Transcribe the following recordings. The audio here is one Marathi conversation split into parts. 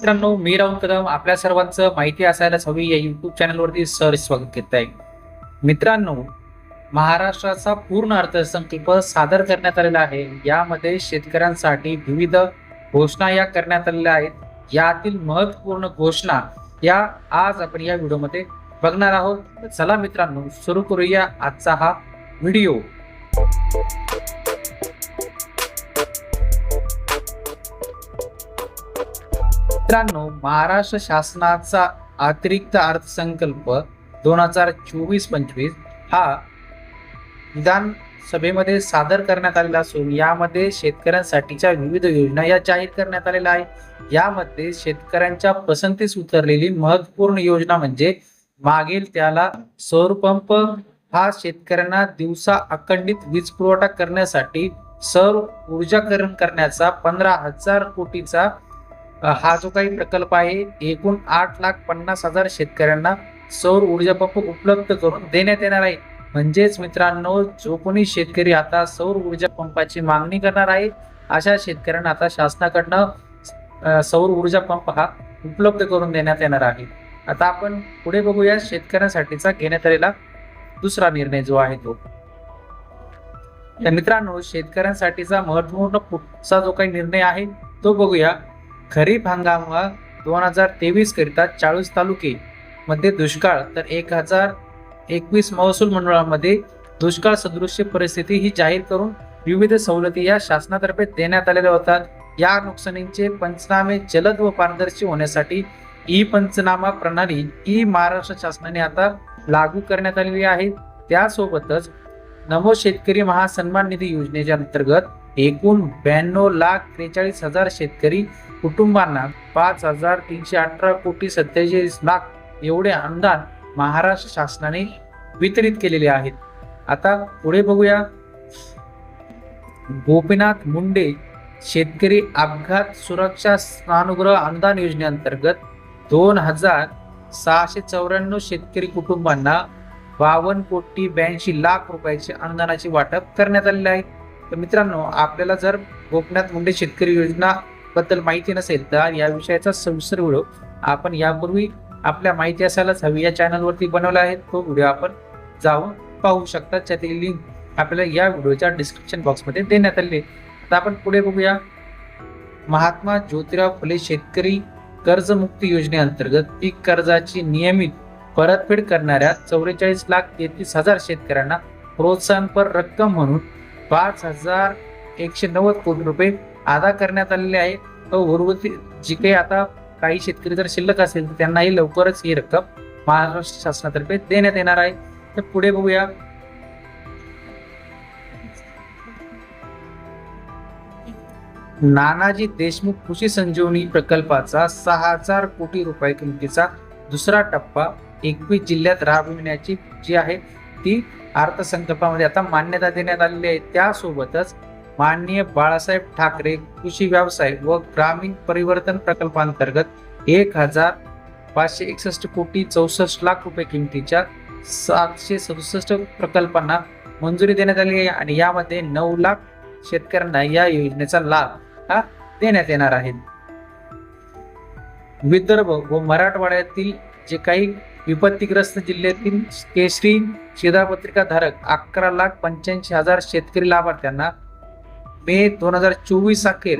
मित्रांनो मी राहुल कदम. आपल्या सर्वांचं माहिती असायलाच हवी. या युट्यूब चॅनलवरती सर स्वागत करत आहे मित्रांनो महाराष्ट्राचा पूर्ण अर्थसंकल्प सादर करण्यात आलेला आहे. यामध्ये शेतकऱ्यांसाठी विविध घोषणा या करण्यात आलेल्या आहेत. यातील महत्त्वपूर्ण घोषणा या आज आपण या व्हिडिओमध्ये बघणार आहोत. चला मित्रांनो सुरू करूया आजचा हा व्हिडिओ. मित्रांनो महाराष्ट्र शासनाचा अतिरिक्त अर्थसंकल्प दोन हजार चोवीस पंचवीस हा विधानसभेमध्ये सादर करण्यात आलेला असून यामध्ये शेतकऱ्यांसाठीच्या विविध योजना या जाहीर करण्यात आलेल्या आहेत. यामध्ये शेतकऱ्यांच्या पसंतीस उतरलेली महत्त्वपूर्ण योजना म्हणजे मागील त्याला सौर पंप हा शेतकऱ्यांना दिवसा अखंडित वीज पुरवठा करण्यासाठी सौर ऊर्जाकरण करण्याचा पंधरा हजार कोटीचा हा जो काही प्रकल्प आहे एकूण आठ लाख पन्नास हजार शेतकऱ्यांना सौर ऊर्जा पंप उपलब्ध करून देण्यात येणार आहे. म्हणजेच मित्रांनो जो कोणी शेतकरी आता सौर ऊर्जा पंपाची मागणी करणार आहे अशा शेतकऱ्यांना आता शासनाकडनं सौर ऊर्जा पंप हा उपलब्ध करून देण्यात येणार आहे. आता आपण पुढे बघूया शेतकऱ्यांसाठीचा घेण्यात आलेला दुसरा निर्णय जो आहे तो. तर मित्रांनो शेतकऱ्यांसाठीचा महत्त्वपूर्ण पुढचा जो काही निर्णय आहे तो बघूया. खरीप हंगाम दोन हजार तेवीस करिता चाळीस तालुके मध्ये दुष्काळ तर एक हजार एकवीस महसूल मंडळामध्ये दुष्काळ सदृश्य परिस्थिती ही जाहीर करून विविध सवलती या शासनातर्फे देण्यात आलेल्या होतात. या नुकसानींचे पंचनामे जलद व पारदर्शी होण्यासाठी ई पंचनामा प्रणाली ई महाराष्ट्र शासनाने आता लागू करण्यात आलेली आहे. त्यासोबतच नमो शेतकरी महासन्मान निधी योजनेच्या अंतर्गत एकूण ब्याण्णव लाख त्रेचाळीस हजार शेतकरी कुटुंबांना पाच हजार तीनशे अठरा कोटी सत्तेचाळीस लाख एवढे अनुदान महाराष्ट्र शासनाने वितरित केलेले आहेत. आता पुढे बघूया. गोपीनाथ मुंडे शेतकरी अपघात सुरक्षा स्नानगृह अनुदान योजनेअंतर्गत दोन हजार सहाशे चौऱ्याण्णव शेतकरी कुटुंबांना बावन्न कोटी ब्याऐंशी लाख रुपयाचे अनुदानाचे वाटप करण्यात आलेले आहे. तर मित्रांनो आपल्याला जर गोपीनाथ मुंडे शेतकरी योजना बद्दल माहिती नसेल तर या विषयाचा सविस्तर व्हिडिओ आपण यापूर्वी आपल्या माहिती असायलाच हवी. या चॅनलवरती बनवला आहे. तो व्हिडिओ आपण जाऊन पाहू शकता. त्यातील लिंक आपल्याला या व्हिडिओच्या डिस्क्रिप्शन बॉक्समध्ये देण्यात आली आता आपण पुढे बघूया. महात्मा ज्योतिराव फुले शेतकरी कर्जमुक्ती योजनेअंतर्गत पीक कर्जाची नियमित परतफेड करणाऱ्या चौवेचाळीस लाख तेहतीस हजार शेतकऱ्यांना प्रोत्साहनपर रक्कम म्हणून पाच हजार एकशे नव्वद कोटी रुपये अदा करण्यात आलेले आहे. व उर्वरित जी काही आता काही शेतकरी जर शिल्लक असेल तर त्यांनाही लवकरच ही रक्कम महाराष्ट्र शासनातर्फे देण्यात येणार आहे. तर पुढे बघूया. नानाजी देशमुख कृषी संजीवनी प्रकल्पाचा सहा हजार कोटी रुपये किमतीचा दुसरा टप्पा एकवीस जिल्ह्यात राबविण्याची जी आहे ती अर्थसंकल्पामध्ये आता मान्यता देण्यात आलेली आहे. त्यासोबतच माननीय बाळासाहेब ठाकरे कृषी व्यवसाय व ग्रामीण परिवर्तन प्रकल्पांतर्गत एक हजार पाचशे एकसष्ट कोटी चौसष्ट लाख रुपये किमतीच्या सातशे सदुसष्ट प्रकल्पांना मंजुरी देण्यात आली आहे आणि यामध्ये नऊ लाख शेतकऱ्यांना या योजनेचा लाभ हा देण्यात येणार आहे. विदर्भ व मराठवाड्यातील जे काही विपत्तीग्रस्त जिल्ह्यातील केशरी शिधापत्रिका धारक अकरा लाख पंच्याऐंशी हजार शेतकरी लाभार्थ्यांना मे दोन हजार चोवीस अखेर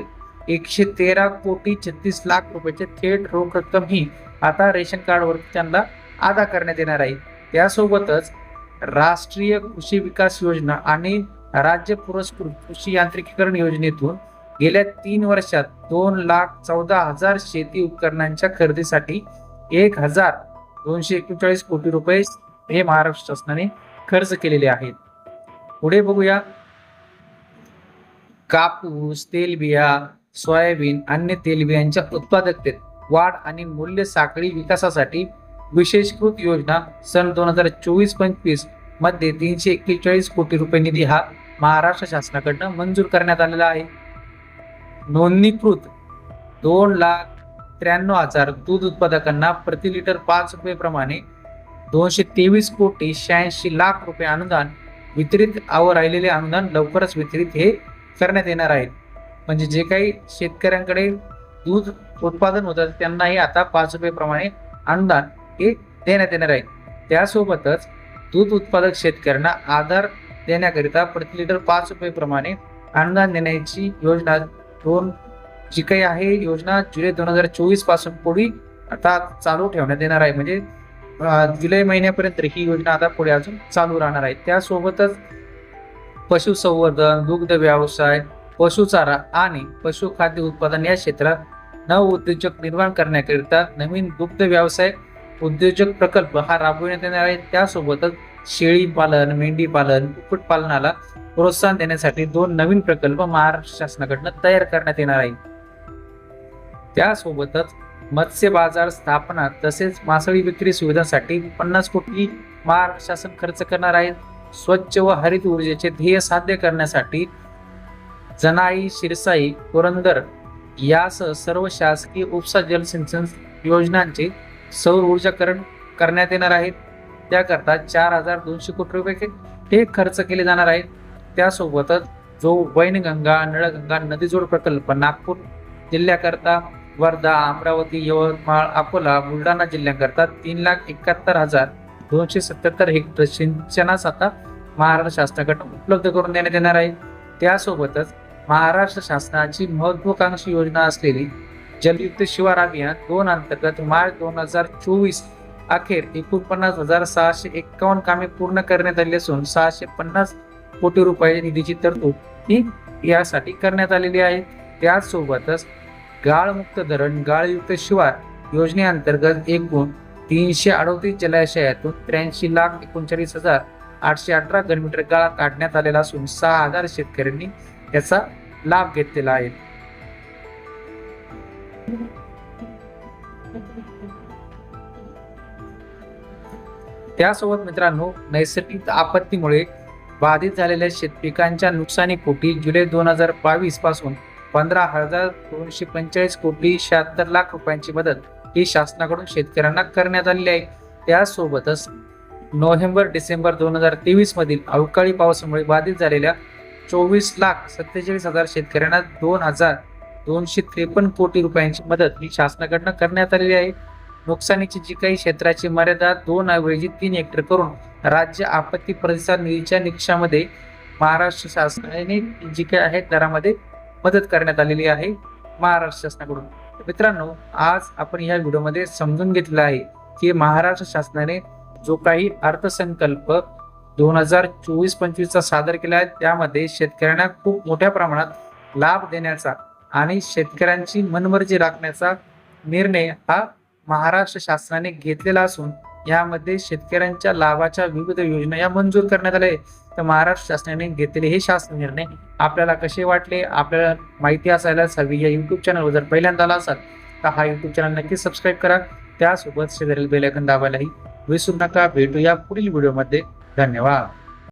एकशे तेरा कोटी छत्तीस लाख रुपयाचे थेट रोख रक्कम ही आता रेशन कार्डवर त्यांना अदा करण्यात येणार आहे. त्यासोबतच राष्ट्रीय कृषी विकास योजना आणि राज्य पुरस्कृत कृषी यांत्रिकीकरण योजनेतून गेल्या तीन वर्षात दोन लाख चौदा हजार शेती उपकरणांच्या खरेदीसाठी एक हजार दोनशे एकोणचाळीस कोटी रुपये हे महाराष्ट्र शासनाने खर्च केलेले आहेत. पुढे बघूया कापूस तेलबिया सोयाबीन अन्य तेलबियांच्या उत्पादकतेत वाढ आणि मूल्य साखळी विकासासाठी विशेषकृत योजना सन दोन हजार चोवीस पंचवीसमध्ये तीनशे एक्केचाळीस कोटी रुपये निधी हा महाराष्ट्र शासनाकडनं मंजूर करण्यात आलेला आहे. नोंदणीकृत दोन लाख त्र्याण्णव हजार दूध उत्पादकांना प्रति लिटर पाच रुपये प्रमाणे दोनशे तेवीस कोटी शहाऐंशी लाख रुपये अनुदान वितरित आवर राहिलेले अनुदान लवकरच वितरित हे करण्यात येणार आहे म्हणजे जे काही शेतकऱ्यांकडे दूध उत्पादन होतं त्यांनाही आता पाच रुपये प्रमाणे अनुदान हे देण्यात येणार आहे. त्यासोबतच दूध उत्पादक शेतकऱ्यांना आधार देण्याकरिता प्रति लिटर पाच रुपये प्रमाणे अनुदान देण्याची योजना दोन जी काही आहे योजना जुलै दोन हजार चोवीसपासून पुढे आता चालू ठेवण्यात येणार आहे. म्हणजे जुलै महिन्यापर्यंत ही योजना आता पुढे अजून चालू राहणार आहे. त्यासोबतच पशुसंवर्धन दुग्ध व्यवसाय पशुचारा आणि पशुखाद्य उत्पादन या क्षेत्रात नव उद्योजक निर्माण करण्याकरिता नवीन दुग्ध व्यवसाय उद्योजक प्रकल्प हा राबविण्यात येणार आहे. त्यासोबतच शेळी पालन मेंढी पालन कुक्कुटपालनाला प्रोत्साहन देण्यासाठी दोन नवीन प्रकल्प महाराष्ट्र शासनाकडनं तयार करण्यात येणार आहे त्यासोबतच मत्स्य बाजार स्थापना तसेच मासळी विक्री सुविधांसाठी पन्नास कोटी महाराष्ट्र शासन खर्च करणार आहे. स्वच्छ व हरित ऊर्जेचे ध्येय साध्य करण्यासाठी जनाई शिरसाई पुरंदर यासह सर्व शासकीय उपसा जलसिंचन योजनांचे सौर ऊर्जाकरण करण्यात येणार आहेत त्याकरता चार हजार दोनशे कोटी रुपये ते खर्च केले जाणार आहेत. त्यासोबतच जो वैनगंगा नळगंगा नदीजोड प्रकल्प नागपूर जिल्ह्याकरता वर्धा अमरावती यवतमाळ अकोला बुलढाणा जिल्ह्याकरता तीन लाख एकाहत्तर हजार दोनशे सत्याहत्तर हेक्टर सिंचनास आता महाराष्ट्र शासनाकडून उपलब्ध करून देण्यात येणार आहे. त्यासोबतच महाराष्ट्र शासनाची महत्वाकांक्षी योजना असलेली जलयुक्त शिवार अभियान दोन अंतर्गत मार्च दोन हजार चोवीस अखेर एकोणपन्नास हजार सहाशे एक्कावन्न कामे पूर्ण करण्यात आली असून सहाशे पन्नास कोटी रुपये निधीची तरतूद ही यासाठी करण्यात आलेली आहे. त्याचसोबतच गाळमुक्त धरण गाळयुक्त शिवार योजनेअंतर्गत एकूण तीनशे अडोतीस जलाशयातून त्र्याऐंशी लाख एकोणचाळीस हजार आठशे अठरा घनमीटर गाळा काढण्यात आलेला असून सहा हजार शेतकऱ्यांनी त्याचा लाभ घेतलेला आहे. त्यासोबत मित्रांनो नैसर्गिक आपत्तीमुळे बाधित झालेल्या शेतपिकांच्या नुकसानीपोटी जुलै दोन हजार बावीसपासून पंधरा हजार दोनशे पंचेचाळीस कोटी शहात्तर लाख रुपयांची मदत ही शासनाकडून शेतकऱ्यांना करण्यात आलेली आहे. त्यासोबतच नोव्हेंबर डिसेंबर दोन हजार तेवीस मधील अवकाळी पावसामुळे बाधित झालेल्या चोवीस लाख सत्तेचाळीस हजार शेतकऱ्यांना दोन हजार दोनशे त्रेपन्न कोटी रुपयांची मदत ही शासनाकडनं करण्यात आलेली आहे. नुकसानीची जी काही क्षेत्राची मर्यादा दोन ऐवजी तीन हेक्टर करून राज्य आपत्ती प्रतिसाद निधीच्या निकषामध्ये महाराष्ट्र शासनाने जी काही आहे दरामध्ये मदत करण्यात आलेली आहे महाराष्ट्र शासनाकडून. मित्रांनो आज आपण या व्हिडिओमध्ये समजून घेतलं आहे की महाराष्ट्र शासनाने जो काही अर्थसंकल्प दोन हजार चोवीस पंचवीसचा सादर केला आहे त्यामध्ये शेतकऱ्यांना खूप मोठ्या प्रमाणात लाभ देण्याचा आणि शेतकऱ्यांची मनमर्जी राखण्याचा निर्णय हा महाराष्ट्र शासनाने घेतलेला असून यामध्ये शेतकऱ्यांच्या लाभाच्या विविध योजना या मंजूर करण्यात आल्या. तर महाराष्ट्र शासनाने घेतलेले हे शासन निर्णय आपल्याला कसे वाटले? आपल्याला माहिती असायलाच हवी. या युट्यूब चॅनलवर जर पहिल्यांदा आला असाल तर हा युट्यूब चॅनल नक्की सबस्क्राईब करा. त्यासोबत शेजारील बेलायकन दाबायलाही विसरू नका. भेटू या पुढील व्हिडिओमध्ये धन्यवाद.